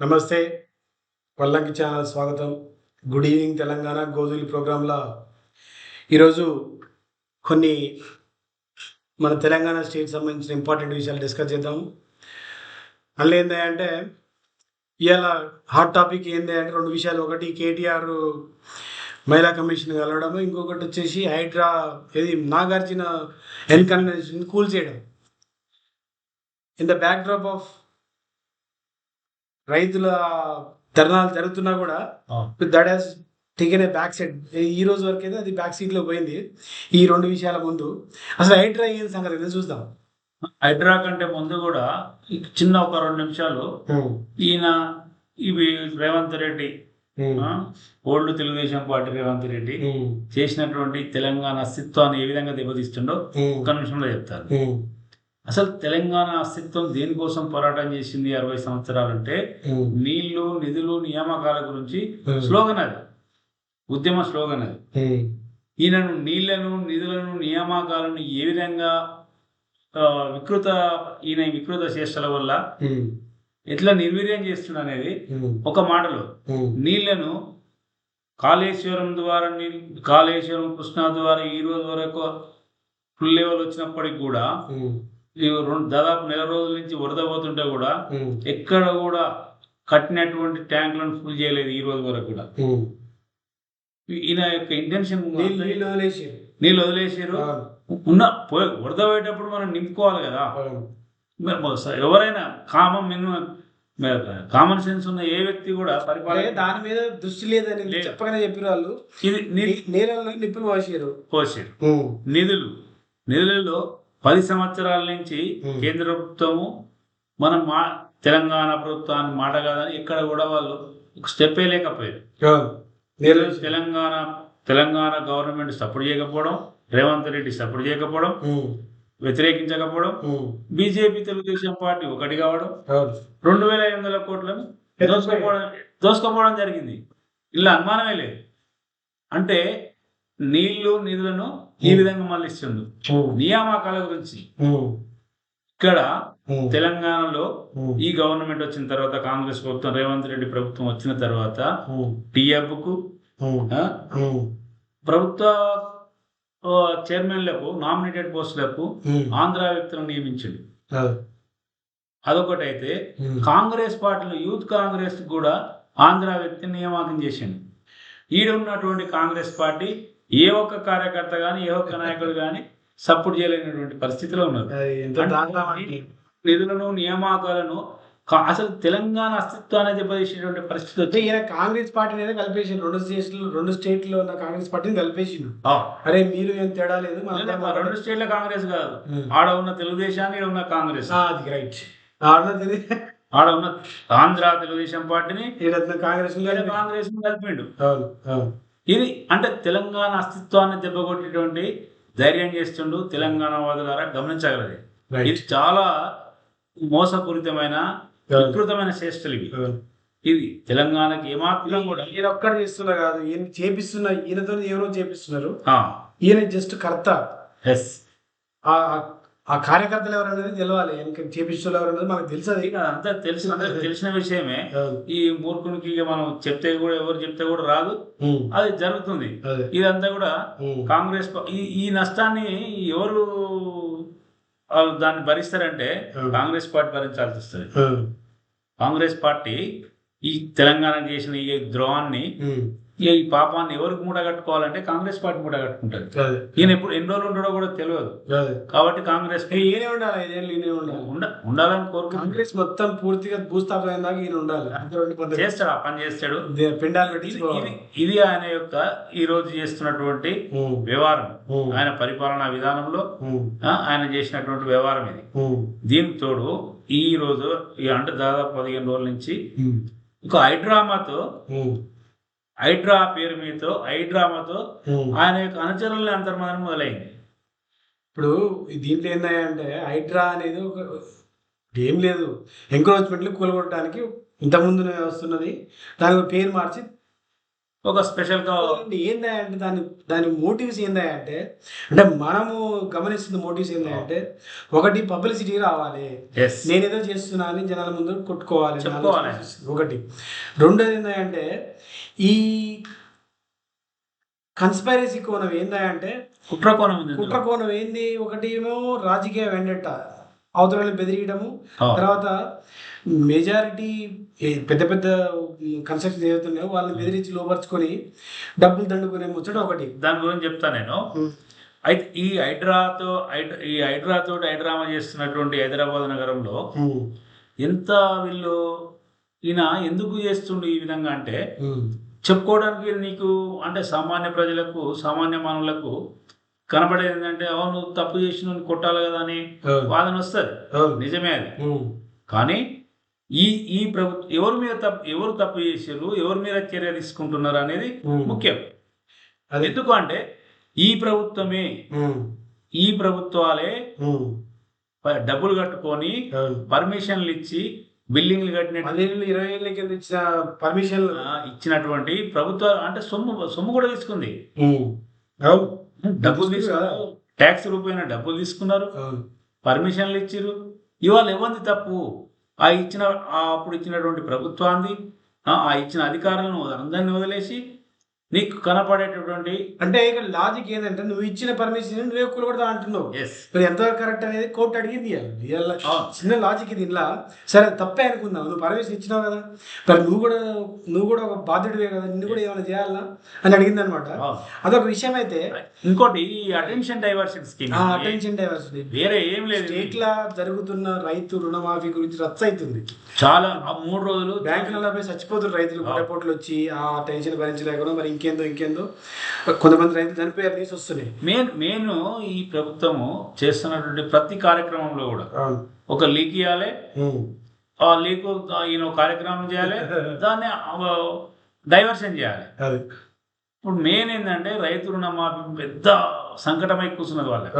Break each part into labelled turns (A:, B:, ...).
A: నమస్తే. పల్లంకి ఛానల్ స్వాగతం. Good evening Telangana Godhuli ప్రోగ్రాంలో ఈరోజు కొన్ని మన తెలంగాణ స్టేట్ సంబంధించిన ఇంపార్టెంట్ విషయాలు డిస్కస్ చేద్దాం. అందులో ఏంది అంటే ఇవాళ హాట్ టాపిక్ ఏంది అంటే రెండు విషయాలు. ఒకటి కేటీఆర్ మహిళా కమిషన్ కలవడం ఇంకొకటి వచ్చేసి హైడ్రా ఇది నాగార్జున ఎన్కన్వెన్షన్ కూల్ చేయడం in the backdrop of రైతుల ధర్నాలు జరుగుతున్నా కూడా that has taken a back side. ఈ రోజు వరకు అయితే అది బ్యాక్ సీట్లో పోయింది. ఈ రెండు విషయాల ముందు. అసలు హైడ్రా ఏం సంగతి? ఏదో చూద్దాం.
B: హైడ్రా కంటే ముందు కూడా చిన్న ఒక రెండు నిమిషాలు ఈయన ఇవి రేవంత్ రెడ్డి ఓల్డ్ తెలుగుదేశం పార్టీ రేవంత్ రెడ్డి చేసినటువంటి తెలంగాణ అస్తిత్వాన్ని ఏ విధంగా దెబ్బతీస్తుండో ఒక్క నిమిషంలో చెప్తారు అసలు తెలంగాణ అస్తిత్వం దేనికోసం పోరాటం చేసింది అరవై సంవత్సరాలంటే నీళ్ళు నిధులు నియామకాల గురించి స్లోగన్ అది. ఉద్యమ స్లోగన్ అది. ఈయనను నీళ్ళను నిధులను నియామకాలను ఏ విధంగా వికృత ఈయన వికృత చేష్టల వల్ల ఎట్లా నిర్వీర్యం చేస్తున్నా అనేది ఒక మాటలో. నీళ్ళను కాళేశ్వరం ద్వారా నీళ్ళు కాళేశ్వరం కృష్ణా ద్వారా ఈ రోజు వరకు ఫుల్ లెవెల్ వచ్చినప్పటికి కూడా దాదాపు నెల రోజుల నుంచి వరద పోతుంటే కూడా ఎక్కడ కూడా కట్టినటువంటి ట్యాంకులను ఫుల్ చేయలేదు ఈ రోజు వరకు కూడా. ఈయన యొక్క ఇంటెన్షన్
A: నీళ్ళు నీళ్ళు వదిలేసి
B: నీళ్ళు వదిలేసారు. ఉన్న పోయి వరద పోయేటప్పుడు మనం నింపుకోవాలి కదా. ఎవరైనా కామన్ మినిమం కామన్ సెన్స్ ఉన్న ఏ వ్యక్తి కూడా పరిపాలన
A: దాని మీద దృష్టి లేదని
B: లేదు.
A: చెప్పగానే చెప్పిన వాళ్ళు
B: ఇది
A: నీళ్ళలో నిప్పులు పోసారు.
B: పోసారు. నిధులు. నిధులలో పది సంవత్సరాల నుంచి. కేంద్ర ప్రభుత్వము మనం మా తెలంగాణ ప్రభుత్వాన్ని మాట కాదని ఎక్కడ కూడా వాళ్ళు ఒక స్టెప్ వేయలేకపోయారు ఈరోజు తెలంగాణ తెలంగాణ గవర్నమెంట్ సపోర్ట్ చేయకపోవడం రేవంత్ రెడ్డి సపోర్ట్ చేయకపోవడం వ్యతిరేకించకపోవడం బీజేపీ తెలుగుదేశం పార్టీ ఒకటి కావడం రెండు వేల ఐదు వందల కోట్లను దోసుకోపోవడం దోసుకోపోవడం జరిగింది. ఇలా అనుమానమే లేదు. అంటే నీళ్ళు నిధులను ఈ విధంగా మళ్ళిస్తుండు నియామకాల గురించి. ఇక్కడ తెలంగాణలో ఈ గవర్నమెంట్ వచ్చిన తర్వాత కాంగ్రెస్ ప్రభుత్వం రేవంత్ రెడ్డి ప్రభుత్వం వచ్చిన తర్వాత టీఎఫ్కు ఆ, ప్రభుత్వ చైర్మన్లకు నామినేటెడ్ పోస్టులకు ఆంధ్ర వ్యక్తులను నియమించిండు. అదొకటి అయితే కాంగ్రెస్ పార్టీలో యూత్ కాంగ్రెస్ కూడా ఆంధ్ర వ్యక్తిని నియామకం చేసిండు. ఈడ ఉన్నటువంటి కాంగ్రెస్ పార్టీ ఏ ఒక్క కార్యకర్త కానీ ఏ ఒక్క నాయకుడు కానీ సపోర్ట్ చేయలేనటువంటి పరిస్థితిలో ఉన్నారు. నిధులను నియామకాలను అసలు తెలంగాణ అస్తిత్వాన్ని దెబ్బతీసేటువంటి పరిస్థితి వచ్చి
A: ఈయన కాంగ్రెస్ పార్టీని అయితే కలిపేసిండు. రెండు స్టేట్లు రెండు స్టేట్లో ఉన్న కాంగ్రెస్ పార్టీని కలిపేసిండు. అరే మీరు ఏం తేడా లేదు
B: రెండు స్టేట్ల కాంగ్రెస్ కాదు. ఆడ ఉన్న తెలుగుదేశాన్ని ఉన్న కాంగ్రెస్.
A: అది రైట్ ఆడనది
B: ఆడ ఉన్న ఆంధ్ర తెలుగుదేశం పార్టీని
A: కాంగ్రెస్
B: కాంగ్రెస్ కలిపిండు.
A: అవును అవును.
B: ఇది అంటే తెలంగాణ అస్తిత్వాన్ని దెబ్బకొట్టేటువంటి ధైర్యం చేస్తుండు తెలంగాణ వాదులారా గమనించగలది. ఇది చాలా మోసపూరితమైన. వికృతమైన చేష్టలు ఇవి. ఇది తెలంగాణకి ఏమాత్రం కూడా
A: ఈయన ఒక్కడు చేస్తున్నా కాదు ఈయన చేపిస్తున్న ఈయనతో ఎవరో చేపిస్తున్నారు.
B: ఆ,
A: ఈయన జస్ట్ కర్త.
B: ఎస్
A: ఆ కార్యకర్తలు ఎవరు అనేది తెలవాలి చేపిస్తున్న ఎవరు అనేది మనకు తెలుసు అది
B: ఇక అంతా తెలిసిన తెలిసిన విషయమే. ఈ మూర్ఖునికి మనం చెప్తే కూడా ఎవరు చెప్తే కూడా రాదు. అది జరుగుతుంది ఇదంతా కూడా. కాంగ్రెస్ ఈ నష్టాన్ని ఎవరు దాన్ని భరిస్తారంటే. కాంగ్రెస్ పార్టీ భరించాల్సి వస్తుంది. కాంగ్రెస్ పార్టీ ఈ తెలంగాణ చేసిన ఈ ద్రోహాన్ని ఈ పాపాన్ని ఎవరికి మూట కట్టుకోవాలంటే కాంగ్రెస్ పార్టీ మూట కట్టుకుంటుంది
A: అదే
B: ఈయన ఎప్పుడు ఎన్ని రోజులు ఉండడో కూడా తెలియదు కాబట్టి కాంగ్రెస్
A: ఈయనే ఉండాలి ఐదేళ్ళు ఈయనే ఉండాలి
B: ఉండ ఉండాలని కోరుకుంటున్నాడు
A: కాంగ్రెస్ మొత్తం పూర్తిగా భూస్థాపన దాకా ఈయన ఉండాలి.
B: చేస్తాడు ఆ పని చేస్తాడు
A: పిండాలు
B: ఇది
A: పెట్టించుకోవాలి
B: ఇది- ఆయన యొక్క ఈ రోజు చేస్తున్నటువంటి. వ్యవహారం. ఆయన పరిపాలనా విధానంలో ఆయన చేసినటువంటి వ్యవహారం ఇది. దీనికి తోడు ఈ రోజు ఈ అంటే దాదాపు పదిహేను రోజుల నుంచి. ఒక హైడ్రామాతో. హైడ్రా పేరు మీదతో హైడ్రామాతో. ఆయన యొక్క అనుచరులని అంతర్మదనం మొదలైంది.
A: ఇప్పుడు దీంట్లో ఏంటంటే హైడ్రా అనేది ఒక ఏం లేదు. ఎంక్రోచ్మెంట్లు కూలగొట్టడానికి ఇంతకుముందు వస్తున్నది. దానికి పేరు మార్చి
B: ఒక స్పెషల్గా
A: ఏందా అంటే దాని దాని మోటివ్స్ ఏందా అంటే అంటే మనము గమనిస్తున్న మోటివ్స్ ఏందా అంటే ఒకటి పబ్లిసిటీ రావాలి. నేనేదో చేస్తున్నా అని జనాల ముందు కొట్టుకోవాలి. ఒకటి. రెండోది ఏంటంటే ఈ కన్స్పైరసీ కోణం ఏందా అంటే
B: కుట్ర కోణం.
A: కుట్ర కోణం ఏంది? ఒకటి ఏమో రాజకీయ వెండట అవతలని బెదిరియడము. తర్వాత మెజారిటీ పెద్ద పెద్ద కన్స్ట్రక్షన్ ఏవైతున్నాయో వాళ్ళని బెదిరించి లోపరుచుకొని డబ్బులు దండుకునే ముచ్చట ఒకటి.
B: దాని గురించి చెప్తా నేను. అయితే ఈ హైడ్రాతో హైడ్- ఈ హైడ్రాతో హైడ్రామా చేస్తున్నటువంటి హైదరాబాద్ నగరంలో ఎంత వీళ్ళు ఈయన ఎందుకు చేస్తుండు ఈ విధంగా అంటే చెప్పుకోవడానికి నీకు అంటే సామాన్య ప్రజలకు సామాన్య మానవులకు కనపడేది ఏంటంటే అవును తప్పు చేసిన కొట్టాలి కదా అని వాదన వస్తుంది. నిజమే అది. కానీ ఈ ఈ ప్రభుత్వం ఎవరి మీద తప్పు ఎవరు తప్పు చేశారు ఎవరి మీద చర్య తీసుకుంటున్నారు అనేది ముఖ్యం.
A: అది.
B: ఎందుకు అంటే ఈ ప్రభుత్వమే ఈ ప్రభుత్వాలే డబ్బులు కట్టుకొని పర్మిషన్లు ఇచ్చి బిల్డింగ్లు కట్టిన
A: పదిహేను ఇరవై ఏళ్ళ కింద ఇచ్చిన పర్మిషన్
B: ఇచ్చినటువంటి ప్రభుత్వ అంటే సొమ్ము సొమ్ము కూడా తీసుకుంది. డబ్బులు. తీసుకున్నారు. ట్యాక్స్ రూపాయన డబ్బులు తీసుకున్నారు. పర్మిషన్లు ఇచ్చిర్రు. ఇవాళ ఎవరిది తప్పు? ఆ ఇచ్చిన అప్పుడు ఇచ్చినటువంటి ప్రభుత్వాన్ని ఆ ఇచ్చిన అధికారులను అందరిని వదిలేసి నీకు కనపడేటటువంటి
A: అంటే ఇక్కడ లాజిక్ ఏంటంటే నువ్వు ఇచ్చిన పర్మిషన్ నువ్వే కూలగొడతా అంటున్నావు.
B: ఎస్
A: మరి ఎంతవరకు కరెక్ట్ అనేది కోర్టు అడిగింది. చిన్న లాజిక్ ఇది ఇలా సరే తప్పే అనుకుందాం. నువ్వు పర్మిషన్ ఇచ్చినావు కదా. మరి నువ్వు కూడా నువ్వు కూడా ఒక బాధ్యుడివే కదా. నిన్ను కూడా ఏమైనా చేయాలా అని అడిగింది అనమాట అదొక విషయం అయితే
B: ఇంకోటి ఈ attention diversion scheme
A: attention diversity
B: వేరే ఏం లేదు.
A: స్టేట్ లా జరుగుతున్న రైతు రుణమాఫీ గురించి రచ్చ అవుతుంది
B: చాలా మూడు రోజులు
A: బ్యాంకులలో పోయి చచ్చిపోతున్నారు రైతులు గుడ్డపోట్లు వచ్చి ఆ టెన్షన్ భరించలేకుండా మరి ఇంకేందో ఇంకేందో. కొంతమంది రైతులు చనిపోయారు తీసి వస్తున్నాయి.
B: మెయిన్ మెయిన్ ఈ ప్రభుత్వము చేస్తున్నటువంటి ప్రతి కార్యక్రమంలో కూడా ఒక లీక్ ఇవ్వాలి ఆ లీక్ ఈయన కార్యక్రమం చేయాలి. దాన్ని డైవర్షన్ చేయాలి. ఇప్పుడు మెయిన్ ఏంటంటే రైతు రుణమాఫీ పెద్ద సంకటమై కూర్చున్నది వాళ్ళకి.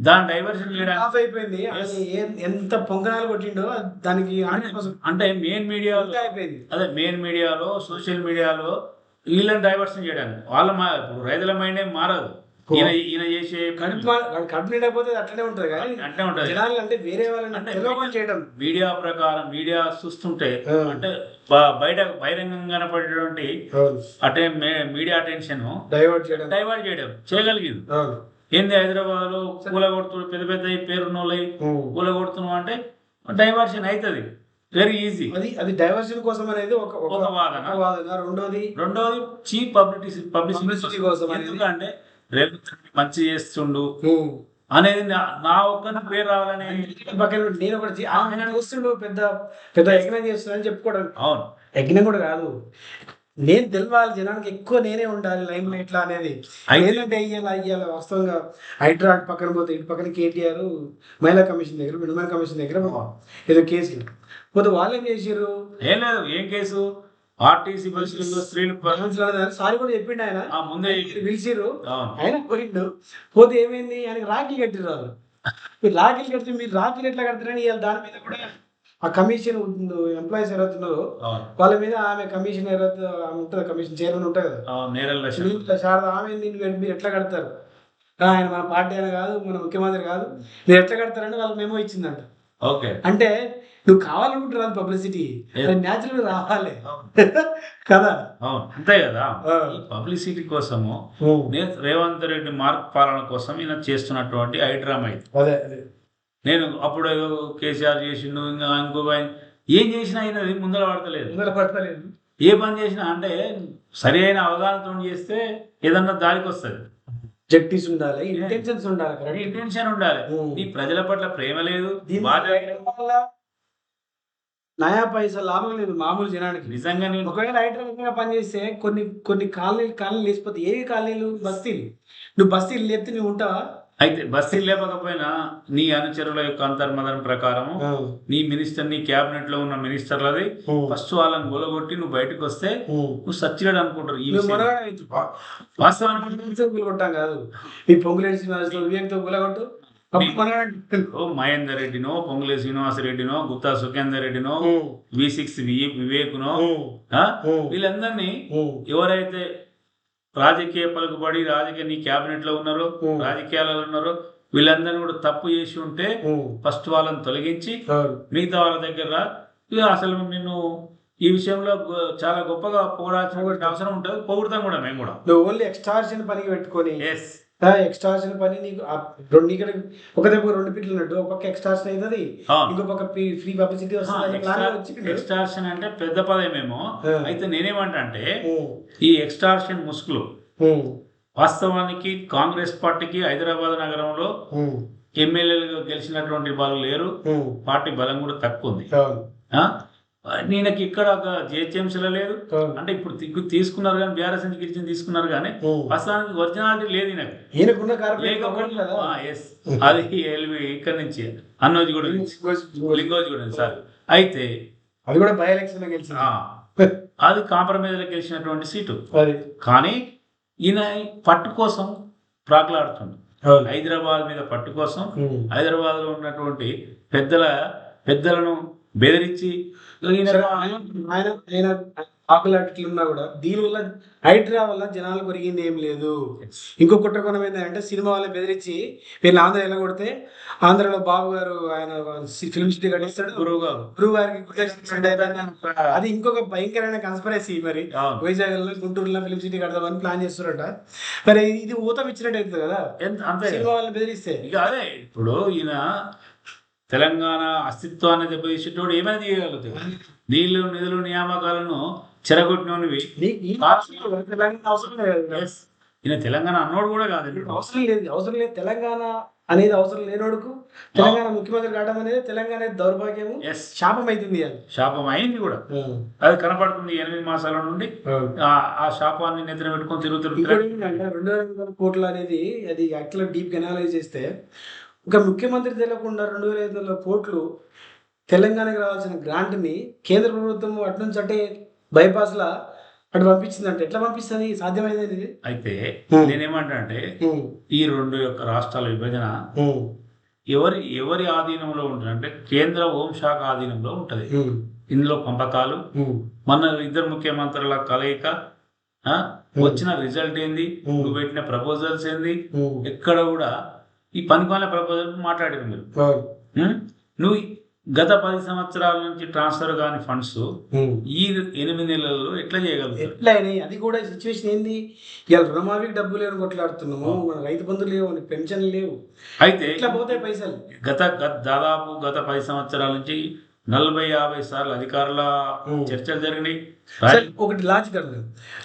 B: దాన్ని డైవర్షన్
A: ఆఫ్ అయిపోయింది. ఎంత పొంగనాలు కొట్టిండో దానికి
B: అంటే మెయిన్
A: అయిపోయింది.
B: అదే మెయిన్ మీడియాలో సోషల్ మీడియాలో వీళ్ళని డైవర్షన్ చేయడానికి. వాళ్ళ మా ఇప్పుడు రైతుల మైండ్ ఏం మారదు. ఈయన ఈయన చేసే
A: కడుపు నిండకపోతే అది అట్లనే ఉంటది కానీ
B: అంటే ఉంటది.
A: జనాలు అంటే వేరే వాళ్ళని చేయడం.
B: మీడియా ప్రకారం మీడియా చూస్తుంటే. అంటే బయట బహిరంగంగా కనపడేటువంటి అటే మీడియా అటెన్షన్
A: డైవర్ట్ చేయడం.
B: డైవర్ట్ చేయడం చేయగలిగింది. ఏంది హైదరాబాద్లో కూల కొడుతు పెద్ద పెద్ద పేరున్న వాళ్ళవి
A: ఉమ్.
B: కూల కొడుతున్నావు అంటే డైవర్షన్ అవుతుంది. వెరీ ఈజీ
A: అది అది డైవర్షన్ కోసం అనేది ఒక ఒక
B: వాదన.
A: వాదన. రెండోది
B: రెండోది చీప్ పబ్లిసిటీ పబ్లిసిటీ
A: కోసం. అనేది.
B: ఎందుకంటే రేవంత్ రెడ్డి మంచి చేస్తుండు. అనేది నా నా ఒక్కని పేరు రావాలని
A: పక్కన నేను ఒకటి ఆయన చూస్తుండు పెద్ద పెద్ద యజ్ఞం చేస్తున్నాను చెప్పుకోవడం
B: అవును.
A: యజ్ఞం కూడా కాదు. నేను తెలవాలి జనానికి ఎక్కువ నేనే ఉండాలి లైమ్ లైట్లా అనేది.
B: అయితే-
A: ఏంటంటే ఇయ్యాల ఇయ్యాల వాస్తవంగా అటు పక్కన పోతే ఇటు పక్కన కేటీఆర్ మహిళా కమిషన్ దగ్గర విడుదల కమిషన్ దగ్గర ఏదో కేసులు. పోతే వాళ్ళు ఏం చేసారు
B: ఏం లేదు ఏం కేసు? ఆర్టీసీ బస్సులలో స్త్రీలు
A: సారీ కూడా చెప్పిండు ఆయన.
B: ఆ ముందే
A: పిలిచిర్రు. ఆయన పోయిండు. పోతే ఏమైంది? ఆయనకి రాఖీ కట్టిర్రు వాళ్ళు. మీరు రాఖీలు కడితే మీరు రాఖీలు ఎట్లా కడతారని ఇవాళ దాని మీద కూడా ఆ కమిషన్ ఎంప్లాయీస్ ఎవరైతున్నారో
B: అవును.
A: వాళ్ళ మీద ఆమె కమిషన్ ఎవరైతే ఆమె ఉంటుంది కమిషన్ చైర్మన్ ఉంటుంది కదా. శారద ఆమె మీరు ఎట్లా కడతారు? ఆయన మన పార్టీ అయినా కాదు మన ముఖ్యమంత్రి కాదు. మీరు ఎట్లా కడతారని వాళ్ళకి మెమో ఇచ్చిందంట.
B: ఓకే.
A: అంటే నువ్వు కావాలనుకుంటున్నా పబ్లిసిటీ అది న్యాచురల్ రావాలి. కదా?
B: అవును. అంతే కదా? పబ్లిసిటీ కోసము నేను రేవంత్ రెడ్డి మార్క్ పాలన కోసం ఈయన చేస్తున్నటువంటి హైడ్రామా ఇది.
A: అదే అదే.
B: నేను అప్పుడు ఏదో కేసీఆర్ చేసిండు ఇంకా ఇంకొక ఆయన. ఏం చేసినా ఆయన ముందర పడతలేదు.
A: ముందర పడతలేదు.
B: ఏ పని చేసినా అంటే సరి అయిన అవగాహనతో చేస్తే ఏదన్నా దారికి వస్తుంది.
A: జట్టీస్ ఉండాలి ఇంటెన్షన్స్ ఉండాలి?
B: ఇంటెన్షన్ ఉండాలి.
A: ఉమ్.
B: నీ ప్రజల పట్ల ప్రేమ లేదు
A: నయా పైసా లాభం లేదు మామూలు జనానికి.
B: నిజంగా నేను
A: ఒకవేళ హైడ్రాగా పనిచేస్తే కొన్ని కొన్ని కాలనీలు కాలనీలు లేచిపోతే ఏవి కాలనీలు బస్తీలు? నువ్వు బస్తీలు లేపితే నువ్వు ఉంటావా?
B: అయితే బస్సీలు లేకపోయినా నీ అనుచరుల యొక్క అంతర్మదనం ప్రకారం నీ మినిస్టర్ నీ క్యాబినెట్లో ఉన్న మినిస్టర్లది ఫస్ట్ వాళ్ళని గొలగొట్టి నువ్వు బయటకు వస్తే నువ్వు సచ్చిగాడు అనుకుంటారు ఈ
A: గులగొట్టాం కాదు. మీ పొంగులేడి శ్రీనివాసరావు వివేక్తో గులగొట్టు?
B: మహేందర్ రెడ్డినో పొంగులే శ్రీనివాసరెడ్డినో గుత్తా సుఖేందర్ రెడ్డినో వి సిక్స్ వివేక్నో వీళ్ళందరినీ ఎవరైతే రాజకీయ పలుకుబడి రాజకీయ నీ క్యాబినెట్లో ఉన్నారో. రాజకీయాలలో ఉన్నారో వీళ్ళందరినీ కూడా తప్పు చేసి ఉంటే ఫస్ట్ వాళ్ళని తొలగించి. మిగతా వాళ్ళ దగ్గర అసలు నిన్ను ఈ విషయంలో చాలా గొప్పగా పొగడాల్సిన అవసరం ఉంటుంది పొగుడతాం కూడా మేము కూడా
A: ఓన్లీ ఎక్స్ట్రాషన్ పనికి పెట్టుకొని
B: ఎస్
A: ఎక్స్ట్రాషన్ పని నీకు రెండు ఇక్కడ ఒక దగ్గర రెండు పిట్లు ఉన్నట్టు ఒక పక్క ఎక్స్ట్రాషన్ అవుతుంది ఇంకో పక్క ఫ్రీ పబ్లిసిటీ వస్తుంది.
B: ఎక్స్టార్షన్ అంటే పెద్ద పదమేమో. అయితే నేనేమంటా అంటే ఈ ఎక్స్టార్షన్ ముసుగులు. వాస్తవానికి కాంగ్రెస్ పార్టీకి హైదరాబాద్ నగరంలో
A: ఉమ్,
B: ఎమ్మెల్యేలుగా గెలిచినటువంటి వాళ్ళు లేరు. పార్టీ బలం కూడా తక్కువ ఉంది? నేనకి ఇక్కడ ఒక జిహెచ్ఎంసీలో లేదు. అంటే ఇప్పుడు తీసుకున్నారు కానీ బీఆర్ఎస్ నుంచి గెలిచింది తీసుకున్నారు కానీ
A: ఉమ్.
B: వాస్తవానికి ఒరిజినాలిటీ లేదు ఈయనకు. అది ఎల్వి ఇక్కడ నుంచి అన్నోజి కూడా లింగోజి కూడా సార్ అయితే
A: అది కూడా బై ఎలక్షన్
B: అది కాంప్రమైజ్లో గెలిచినటువంటి సీటు కానీ ఈయన పట్టు కోసం ప్రాకులాడుతుంది. హైదరాబాద్ మీద పట్టు కోసం
A: ఉమ్.
B: హైదరాబాద్లో ఉన్నటువంటి పెద్దల పెద్దలను బెదిరించి
A: ఆయన ఆయన ఆకులాట్లు ఉన్నా కూడా దీని వల్ల హైడ్రా వల్ల జనాలకు ఒరిగింది ఏం లేదు. ఇంకో కుట్ర కోణం ఏంటంటే సినిమా వాళ్ళని బెదిరించి వీళ్ళు ఆంధ్ర ఎలా కొడితే ఆంధ్రలో బాబు గారు ఆయన ఫిల్మ్ సిటీ కట్టిస్తాడు
B: గురువు గారు.
A: గురువు గారికి. అది ఇంకొక భయంకరమైన కన్స్పరసీ మరి. వైజాగ్లో గుంటూరులో ఫిల్మ్ సిటీ కడదామని ప్లాన్ చేస్తున్నారట మరి ఇది ఊతం ఇచ్చినట్టు అవుతుంది కదా. సినిమా వాళ్ళని బెదిరిస్తే.
B: ఇక అదే ఇప్పుడు ఈయన తెలంగాణ అస్తిత్వాన్ని దెబ్బతీసేటోడు ఏమైనా చేయగలుగుతాడు నీళ్ళు నిధులు నియామకాలను చెరగొట్టినవి ఈయన తెలంగాణ అన్నోడు కూడా కాదు.
A: అవసరం లేదు అవసరం లేదు. తెలంగాణ అనేది అవసరం లేనోడుకు తెలంగాణ ముఖ్యమంత్రి కావడం అనేది తెలంగాణ దౌర్భాగ్యము. శాపం అవుతుంది అది.
B: శాపం అయింది కూడా అది కనపడుతుంది ఎనిమిది మాసాల నుండి. ఆ. శాపాన్ని నిద్ర పెట్టుకొని
A: ఏంటంటే రెండు వేల కోట్లు అనేది అది యాక్చువల్గా డీప్ అనలైజ్ చేస్తే ఒక ముఖ్యమంత్రి తెలియకుండా రెండు వేల ఐదు వందల కోట్లు తెలంగాణకి రావాల్సిన గ్రాంట్ని కేంద్ర ప్రభుత్వం అటు నుంచి అంటే బైపాస్లా అటు పంపించిందంటే. ఎట్లా పంపిస్తుంది? సాధ్యమైంది
B: అయితే. నేనేమంటా అంటే ఈ రెండు యొక్క రాష్ట్రాల విభజన ఎవరి ఎవరి ఆధీనంలో ఉంటుంది అంటే కేంద్ర హోంశాఖ ఆధీనంలో ఉంటది. ఇందులో పంపకాలు. మన ఇద్దరు ముఖ్యమంత్రుల కలయిక వచ్చిన రిజల్ట్ ఏంది. నువ్వు పెట్టిన ప్రపోజల్స్ ఏంది? ఎక్కడ కూడా ఈ పనికొన ప్రపోజల్ మాట్లాడారు మీరు? నువ్వు గత పది సంవత్సరాల నుంచి ట్రాన్స్ఫర్ కాని ఫండ్స్ ఈ ఎనిమిది నెలల్లో ఎట్లా చేయగలుగుతారు
A: ఎట్లా అయినాయి? అది కూడా సిచ్యువేషన్ ఏంది? ఇవాళ రుణమాఫీకి డబ్బులు లేని కొట్లాడుతున్నాము. మన రైతు బంధువులు లేవు మనకి పెన్షన్ లేవు.
B: అయితే
A: ఎట్లా పోతాయి పైసలు?
B: గత గత- దాదాపు గత పది సంవత్సరాల నుంచి నలభై యాభై సార్లు అధికారుల. చర్చలు జరిగినాయి.
A: ఒకటి లాజిక్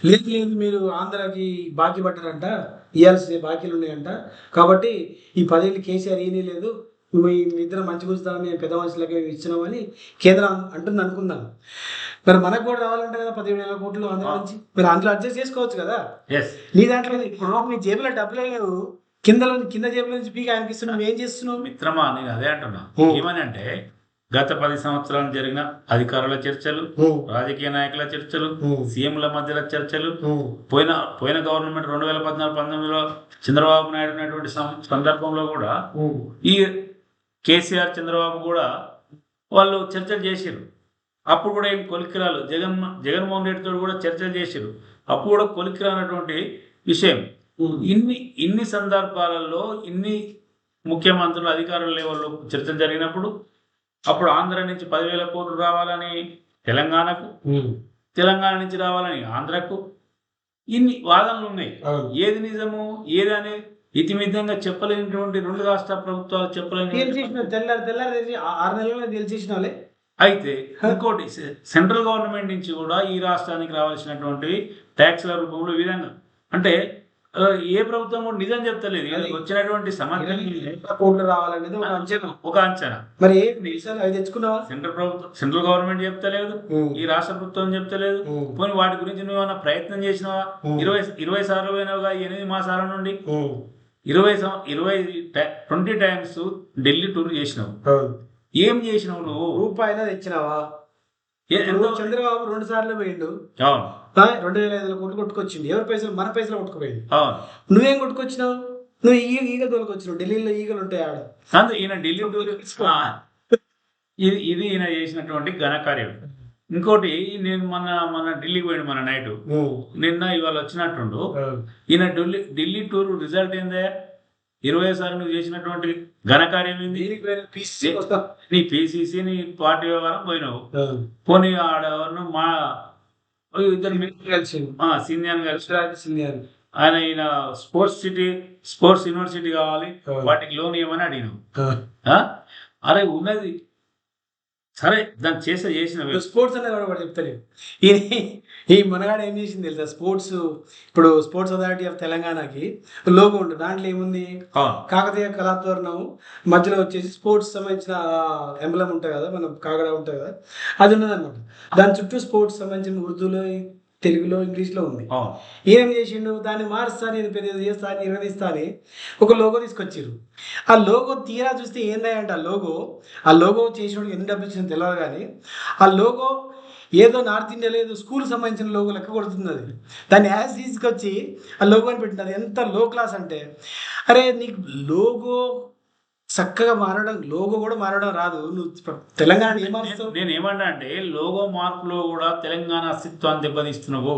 A: లేదు లేదు మీరు ఆంధ్రాకి బాకీ పట్టారంట. ఇవ్వాల్సిన బాకీలు ఉన్నాయంట. కాబట్టి ఈ పదేళ్ళు కేసీఆర్ ఈయనే లేదు. మీ ఇద్దరు మంచి గుంచుతామని మేము పెద్ద మనుషులకి మేము ఇచ్చినామని కేంద్రం అంటుంది అనుకుందాం. మరి మనకు కూడా రావాలంటే కదా పదిహేడు వేల కోట్లు ఆంధ్ర నుంచి. మరి అందులో అడ్జస్ట్ చేసుకోవచ్చు కదా. నీ దాంట్లో ఇప్పుడు మీ జేబులో డబ్బులే లేవు. కింద కింద జేబులో నుంచి పీక అనిపిస్తున్నావు నువ్వు ఏం చేస్తున్నావు?
B: మిత్రమా నేను అదే అంటున్నా. ఏమని అంటే గత పది సంవత్సరాలు జరిగిన అధికారుల చర్చలు రాజకీయ నాయకుల చర్చలు సీఎంల మధ్యలో చర్చలు పోయిన పోయిన గవర్నమెంట్ రెండు వేల పద్నాలుగు పంతొమ్మిదిలో చంద్రబాబు నాయుడు ఉన్నటువంటి సందర్భంలో కూడా. ఈ కేసీఆర్ చంద్రబాబు కూడా వాళ్ళు చర్చలు చేశారు అప్పుడు కూడా ఏం కొలిక్కిరాలు. జగన్ జగన్మోహన్ రెడ్డితో కూడా చర్చలు చేశారు అప్పుడు కూడా కొలిక్కిరానటువంటి విషయం. ఇన్ని ఇన్ని సందర్భాలలో ఇన్ని ముఖ్యమంత్రులు అధికారుల లెవెల్లో చర్చలు జరిగినప్పుడు అప్పుడు ఆంధ్ర నుంచి పదివేల కోట్లు రావాలని తెలంగాణకు. తెలంగాణ నుంచి రావాలని ఆంధ్రకు ఇన్ని వాదనలు ఉన్నాయి. ఏది నిజము ఏదని ఇతిమిద్దంగా చెప్పలేనటువంటి రెండు రాష్ట్ర ప్రభుత్వాలు చెప్పలేని
A: తెల్లారి తెల్లారి ఆరు నెలల్లో తెలిసేసిన
B: అయితే ఇంకోటి సెంట్రల్ గవర్నమెంట్ నుంచి కూడా ఈ రాష్ట్రానికి రావాల్సినటువంటి ట్యాక్స్ల రూపంలో విధంగా అంటే ఏ ప్రభుత్వం కూడా నిజం చెప్తలేదు. వచ్చినటువంటి సమాచారం
A: కోట్లు రావాలనేది ఒక అంచనా.
B: ఒక అంచనా.
A: మరి అవి తెచ్చుకున్నావా?
B: సెంట్రల్ ప్రభుత్వం సెంట్రల్ గవర్నమెంట్ చెప్తలేదు. ఈ రాష్ట్ర ప్రభుత్వం చెప్తలేదు. పోనీ వాటి గురించి నువ్వు ఏమైనా ప్రయత్నం చేసినావా. ఇరవై ఇరవై సార్లు పోయినావుగా ఎనిమిది మాసాల నుండి. ఇరవై ఇరవై ట్వంటీ టైమ్స్ ఢిల్లీ టూర్ చేసినావు. ఏం చేసినావు నువ్వు?
A: రూపాయినా తెచ్చినావా? చంద్రబాబు రెండు సార్లు పోయిండు. రెండు వేల ఐదు వందల కోట్లు కొట్టుకొచ్చింది. ఎవరి పైసలు? మన పైసలు కొట్టుకుపోయింది. నువ్వేం కొట్టుకొచ్చినావు? నువ్వు ఈగ ఈగ తోలుకొచ్చినావు. ఢిల్లీలో ఈగలు ఉంటాయి ఆడ.
B: అందు ఈయన ఢిల్లీ ఇది ఇది ఈయన చేసినటువంటి ఘనకార్యం ఇంకోటి నేను మన మన ఢిల్లీకి పోయిండు మన నైట్. నిన్న ఇవాళ వచ్చినట్టుండు. ఈయన ఢిల్లీ ఢిల్లీ టూర్ రిజల్ట్ ఏందే? ఇరవై సార్లు నువ్వు చేసినటువంటి ఘనకార్యం ఏంది? నీ పిసిసి నీ పార్టీ వ్యవహారం పోయినావు. పోనీ ఆడ మా ఇద్దరు మీ-
A: కలిసి.
B: గారు
A: సింధి అని
B: ఆయన ఈయన స్పోర్ట్స్ సిటీ స్పోర్ట్స్ యూనివర్సిటీ కావాలి. వాటికి లోన్ ఇవ్వమని అడిగినావు ఆ? అరే ఉన్నది. సరే దాన్ని చేస్తే చేసిన
A: స్పోర్ట్స్ అనే కూడా చెప్తాను ఈ మనగాడు ఏం చేసింది తెలుసా? స్పోర్ట్స్ ఇప్పుడు స్పోర్ట్స్ అథారిటీ ఆఫ్ తెలంగాణకి లోగో ఉంటుంది. దాంట్లో ఏముంది? కాకతీయ కళాతోరణం మధ్యలో వచ్చేసి స్పోర్ట్స్ సంబంధించిన ఎంబలం ఉంటుంది కదా మనం కాగడ ఉంటుంది కదా అది ఉన్నది అనమాట దాని చుట్టూ స్పోర్ట్స్ సంబంధించిన ఉర్దూలో తెలుగులో ఇంగ్లీష్లో ఉంది. ఏం చేసిండు? దాన్ని మారుస్తా నేను పెద్ద చేస్తా నిర్వహిస్తా అని ఒక లోగో తీసుకొచ్చారు ఆ లోగో తీరా చూస్తే ఏందంటే ఆ లోగో ఆ లోగో చేసినోడికి ఎన్ని డబ్బులు ఇచ్చిందో తెలియదు కానీ ఆ లోగో ఏదో నార్త్ ఇండియాలో ఏదో స్కూల్ సంబంధించిన లోగో లెక్క కొడుతుంది అది. దాన్ని యాజ్ తీసుకొచ్చి ఆ లోగోని పెట్టింది. అది ఎంత లో క్లాస్ అంటే అరే నీకు లోగో చక్కగా మారడం లోగో కూడా మారడం రాదు. నువ్వు తెలంగాణ
B: నేను ఏమన్నా అంటే లోగో మార్పులో కూడా తెలంగాణ అస్తిత్వాన్ని దెబ్బతీస్తున్నావు.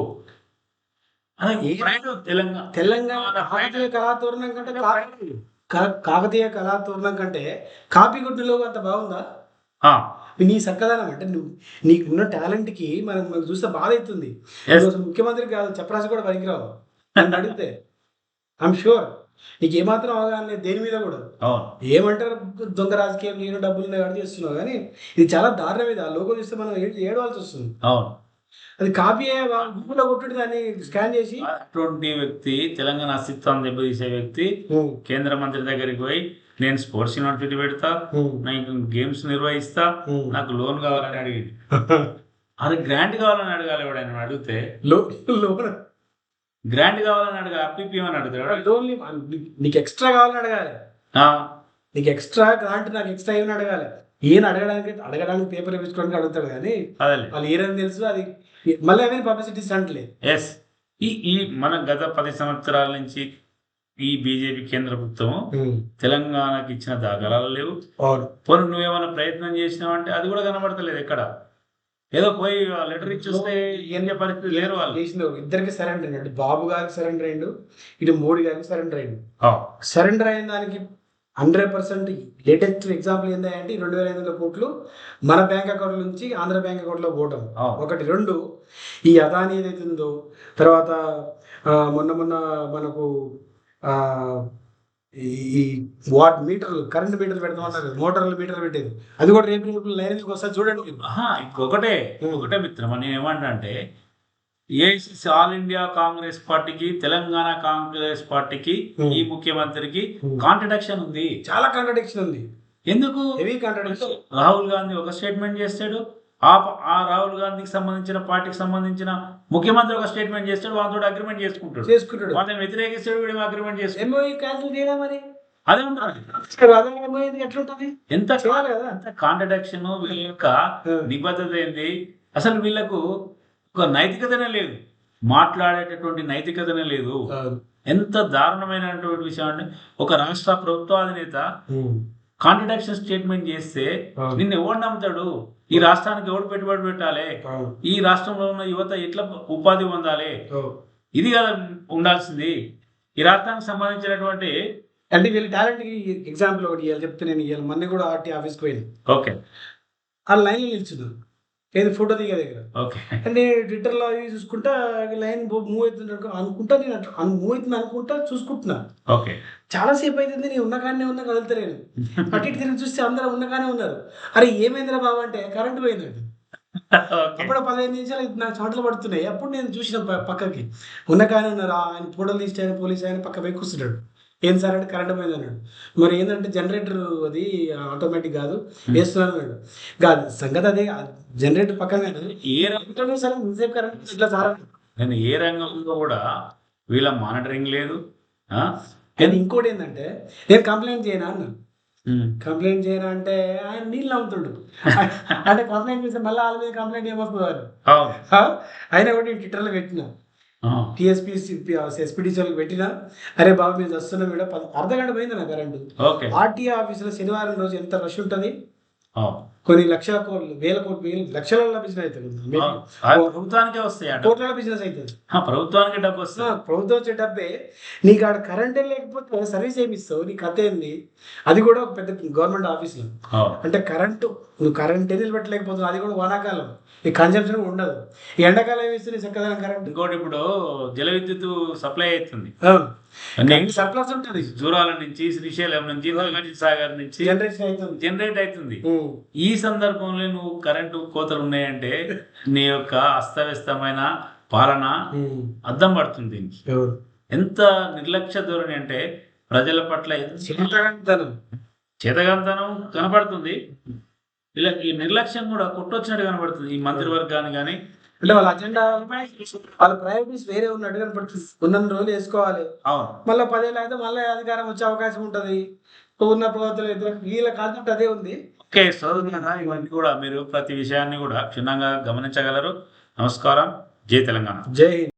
B: తెలంగాణ
A: తెలంగాణ కాకతీయ కళాతోరణం కంటే కాకతీయ కళాతోరణం కంటే కాపీ కొట్టిన అంత బాగుందా? నీ చక్కదనం అంటే నువ్వు నీకున్న టాలెంట్కి మనం చూస్తే బాధ అవుతుంది ముఖ్యమంత్రి కాదు చెప్పరాసి కూడా పనికిరావు. నన్ను అడిగితే ఐఎమ్ షూర్ నీకు ఏమాత్రం అవగాహన లేదు దేని మీద కూడా. ఏమంటారు దొంగ రాజకీయం నేను డబ్బులు కాబట్టి చేస్తున్నావు కానీ ఇది చాలా దారుణం ఇది. ఆ లోగో చూస్తే మనం ఏడ్- ఏడవాల్సి వస్తుంది.
B: అవును.
A: అది కాపీ గూగుల్లో కొట్టుడు దాన్ని స్కాన్ చేసి
B: అటువంటి వ్యక్తి తెలంగాణ అస్తిత్వాన్ని దెబ్బతీసే వ్యక్తి కేంద్ర మంత్రి దగ్గరికి పోయి నేను స్పోర్ట్స్ యూనివర్సిటీ పెడతా నాకు గేమ్స్ నిర్వహిస్తా. నాకు లోన్ కావాలని అడిగింది అది గ్రాంట్ కావాలని అడగాలి ఎవడైనా అడిగితే.
A: లోన్.
B: గ్రాంట్ కావాలని అడగా అని అడుగుతాడు.
A: లోన్ నీకు ఎక్స్ట్రా కావాలని అడగాలి. నీకు ఎక్స్ట్రా గ్రాంట్ నాకు ఎక్స్ట్రా ఏమని అడగాలి? ఈయన అడగడానికి అడగడానికి పేపర్ వేసుకోవడానికి అడుగుతాడు కానీ వాళ్ళు ఏరని తెలుసు అది? మళ్ళీ అవన్నీ పబ్లిసిటీ స్టంట్లే
B: ఎస్ ఈ ఈ మన గత పది సంవత్సరాల నుంచి ఈ బీజేపీ కేంద్ర ప్రభుత్వం తెలంగాణకి ఇచ్చిన దాఖలాలు లేవు. పోనీ నువ్వేమైనా ప్రయత్నం చేసినావంటే అది కూడా కనబడతలేదు ఎక్కడ? ఏదో పోయి లెటర్ ఇచ్చేస్తే ఏం చెప్పే పరిస్థితి లేరు వాళ్ళు.
A: చేసింది ఇద్దరికి సరెండర్ అయ్యిండు బాబు గారికి సరెండర్ అయ్యిండు ఇటు మోడీ గారికి సరెండర్ అయ్యిండు సరెండర్ అయిన దానికి హండ్రెడ్ పర్సెంట్ లేటెస్ట్ ఎగ్జాంపుల్ ఏంటంటే రెండు వేల ఐదు వందల కోట్లు మన బ్యాంక్ అకౌంట్ నుంచి ఆంధ్ర బ్యాంక్ అకౌంట్లో పోవటం. ఒకటి రెండు ఈ అదాని ఏదైతే ఉందో తర్వాత మొన్న మొన్న మనకు ఈ- వాట్ మీటర్లు కరెంట్ మీటర్లు పెడతామన్నారు మోటార్లు మీటర్లు పెట్టేది. అది కూడా రేపు రేపు లైన్ వస్తుంది చూడండి.
B: ఇంకొకటే ఒకటే మిత్రమా నేను ఏమంటా అంటే ఏఐసిసి ఆల్ ఇండియా కాంగ్రెస్ పార్టీకి తెలంగాణ కాంగ్రెస్ పార్టీకి. ఈ ముఖ్యమంత్రికి. కాంట్రడక్షన్ ఉంది.
A: చాలా కాంట్రడిక్షన్ ఉంది.
B: ఎందుకు? రాహుల్ గాంధీ ఒక స్టేట్మెంట్ చేస్తాడు. ఆ ఆ రాహుల్ గాంధీకి సంబంధించిన పార్టీకి సంబంధించిన ముఖ్యమంత్రి ఒక స్టేట్మెంట్ చేస్తాడు వాళ్ళతో అగ్రిమెంట్ చేసుకుంటాడు.
A: చేసుకుంటాడు.
B: వాళ్ళని వ్యతిరేకిస్తాడు వీడు అగ్రిమెంట్ చేసుకుంటాడు.
A: ఎంఓఈ క్యాన్సిల్ చేయడా మరి?
B: అదే ఉంటుంది.
A: ఎట్లుంటది?
B: ఎంత ఎంత కాంట్రడక్షన్ వీళ్ళ యొక్క. నిబద్ధత ఏంది? అసలు వీళ్ళకు ఒక నైతికతనే లేదు. మాట్లాడేటటువంటి నైతికతనే లేదు. ఎంత దారుణమైనటువంటి విషయం అంటే ఒక రాష్ట్ర ప్రభుత్వ అధినేత కాంట్రడక్షన్ స్టేట్మెంట్ చేస్తే. నిన్ను ఎవడు నమ్ముతాడు? ఈ రాష్ట్రానికి ఎవడు పెట్టుబడి పెట్టాలి? ఈ రాష్ట్రంలో ఉన్న యువత ఎట్లా ఉపాధి పొందాలి? ఇది కదా ఉండాల్సింది. ఈ రాష్ట్రానికి సంబంధించినటువంటి
A: అంటే వీళ్ళ టాలెంట్కి ఎగ్జాంపుల్ ఒకటి ఇవ్వాలి చెప్తే నేను ఇవాళ మొన్న కూడా ఆర్టీ ఆఫీస్కి పోయింది
B: ఓకే.
A: ఆ లైన్లో నిల్చున్నాను ఏది ఫోటో దిగే దగ్గర.
B: ఓకే.
A: అంటే ట్విట్టర్లో అవి చూసుకుంటా లైన్ మూవ్ అవుతుంది అనుకుంటా నేను అట్లా మూవ్ అవుతుంది అనుకుంటా చూసుకుంటున్నా.
B: ఓకే.
A: చాలాసేపు అవుతుంది నేను ఉన్న కాడనే ఉన్నా కదలతలేను. అటు ఇటు తిరిగి చూస్తే అందరూ ఉన్నగానే ఉన్నారు. అరే ఏమైందిరా బాబు అంటే కరెంట్ పోయిందండి అప్పుడు పదిహేను నిమిషాలు ఇది నాకు చెమటలు పడుతున్నాయి. అప్పుడు నేను చూసిన పక్కకి. ఉన్న కానీ ఉన్నారు? ఆయన ఫోటోలు తీసి ఆయన పోలీస్ ఆయన పక్క పోయి కూర్చున్నాడు ఏం సార్ అంటే కరెంట్ పోయింది అన్నాడు. మరి ఏంటంటే జనరేటర్ అది ఆటోమేటిక్ కాదు వేస్తున్నాను అన్నాడు. కాదు సంగతి అదే జనరేటర్ పక్కనే
B: ఏ రంగం
A: ఎంతో సార్ ఇంతసేపు కరెంట్ ఇట్లా సార్.
B: నేను ఏ రంగంలో కూడా వీళ్ళ మానిటరింగ్ లేదు?
A: కానీ ఇంకోటి ఏంటంటే నేను కంప్లైంట్ చేయనా అన్నాను
B: ఉమ్.
A: కంప్లైంట్ చేయనా అంటే ఆయన నీళ్ళు అమ్ముతాడు అంటే కంప్లైంట్ చేస్తే మళ్ళీ వాళ్ళ మీద కంప్లైంట్ ఏమొస్తుంది వాళ్ళు
B: అవును.
A: ఆ? అయినా కూడా ట్విట్టర్లో పెట్టినా. టీఎస్పీ ఎస్పీడీసీలకు పెట్టినా అరే బాబు మీరు వస్తున్నాం కూడా పది అర్ధ గంట పోయింది నా కరెంటు. ఆర్టీఏ ఆఫీసులో శనివారం రోజు ఎంత రష్ ఉంటుంది? కొన్ని లక్షల కోట్లు వేల కోట్లు లక్షల బిజినెస్ అవుతుంది
B: ప్రభుత్వానికే వస్తాయి
A: కోట్ల బిజినెస్ అవుతుంది
B: ప్రభుత్వానికి డబ్బు వస్తుంది
A: ప్రభుత్వం వచ్చే డబ్బే నీకు ఆడ కరెంటే లేకపోతే సర్వీస్ ఏమి ఇస్తావు? నీ కథ ఏంది? అది కూడా ఒక పెద్ద గవర్నమెంట్ ఆఫీస్లో అంటే కరెంటు నువ్వు కరెంట్ నిలబెట్టలేకపోతున్నావు అది కూడా వానాకాలం. ఈ కన్సంప్షన్ ఉండదు. ఈ ఎండాకాలం ఇస్తుంది చక్కదనం కరెంట్
B: ఇంకోటి ఇప్పుడు జల విద్యుత్ సప్లై అవుతుంది
A: సర్ప్లస్ ఉంటుంది
B: జూరాల నుంచి శ్రీశైలం నుంచి సాగర్ నుంచి
A: అవుతుంది
B: జనరేట్ అవుతుంది. ఈ సందర్భంలో నువ్వు కరెంటు కోతలు ఉన్నాయంటే నీ యొక్క అస్తవ్యస్తమైన పాలన. అద్దం పడుతుంది దీనికి? ఎంత నిర్లక్ష్య ధోరణి అంటే ప్రజల పట్ల
A: చింతగంతనం.
B: చేతగంతనం కనపడుతుంది ఇలా ఈ నిర్లక్ష్యం కూడా కొట్టొచ్చినట్టు కనపడుతుంది ఈ మంత్రివర్గాన్ని కానీ
A: అంటే వాళ్ళ అజెండా వాళ్ళ ప్రయారిటీస్ వేరే ఉన్నట్టు కనపడుతుంది. ఉన్న రోజులు వేసుకోవాలి.
B: అవును.
A: మళ్ళీ పదేళ్ళు అయితే మళ్ళీ అధికారం వచ్చే అవకాశం ఉంటుంది. ఉన్న ప్రభుత్వం వీళ్ళ కాన్సెప్ట్ అదే ఉంది.
B: ఓకే సోదరులారా ఇవన్నీ కూడా మీరు ప్రతి విషయాన్ని కూడా క్షుణ్ణంగా గమనించగలరు. నమస్కారం. జై తెలంగాణ.
A: జై